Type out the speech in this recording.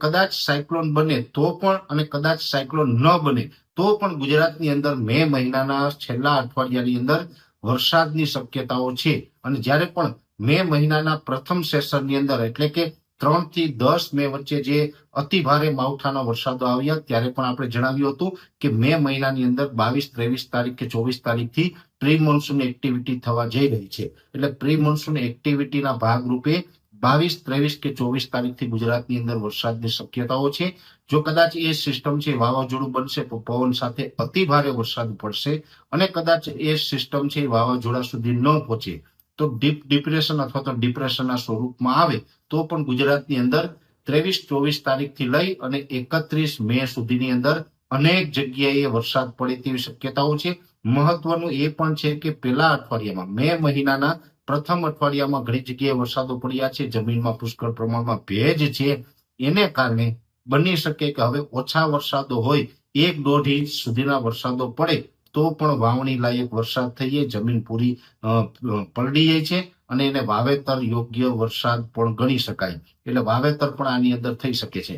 કદાચ સાયક્લોન બને તો પણ અને કદાચ સાયક્લોન ન બને તો પણ ગુજરાતની અંદર મે મહિનાના છેલ્લા અઠવાડિયાની અંદર વરસાદની શક્યતાઓ છે. અને જ્યારે પણ મે મહિનાના પ્રથમ સેશનની અંદર એટલે કે ત્રણથી દસ મે વચ્ચે જે અતિ ભારે માવઠાના વરસાદો આવ્યા ત્યારે પણ આપણે જણાવ્યું હતું કે મે મહિનાની અંદર બાવીસ, ત્રેવીસ તારીખ કે ચોવીસ તારીખથી પ્રી મોન્સૂન એક્ટિવિટી થવા જઈ રહી છે. એટલે પ્રી મોન્સૂન એક્ટિવિટીના ભાગરૂપે બાવીસ, ત્રેવીસ કે ચોવીસ તારીખથી ગુજરાતની અંદર વરસાદની શક્યતાઓ છે. જો કદાચ એ સિસ્ટમ છે, વાવાઝોડું બનશે તો પવન સાથે અતિ ભારે વરસાદ પડશે અને કદાચ એ સિસ્ટમ છે, વાવાઝોડા સુધી ન પહોંચે તો ડીપ ડિપ્રેશન અથવા તો ડિપ્રેશનના સ્વરૂપમાં આવે તો પણ ગુજરાતની અંદર ત્રેવીસ, ચોવીસ તારીખથી લઈ અને એકત્રીસ મે સુધીની અંદર અનેક જગ્યાએ વરસાદ પડે તેવી શક્યતાઓ છે. મહત્વનું એ પણ છે કે પેલા અઠવાડિયામાં, મે મહિનાના પ્રથમ અઠવાડિયામાં ઘણી જગ્યાએ વરસાદો પડ્યા છે. જમીનમાં પુષ્કળ પ્રમાણમાં ભેજ છે. એને કારણે બની શકે કે હવે ઓછા વરસાદો હોય, એક દોઢ ઇંચ સુધીના વરસાદો પડે, તો પણ વાવણી લાયક વરસાદ થઈ જાય જમીન પૂરી જાય છે અને એને વાવેતર યોગ્ય વરસાદ પણ ગણી શકાય. એટલે વાવેતર પણ આની અંદર થઈ શકે છે.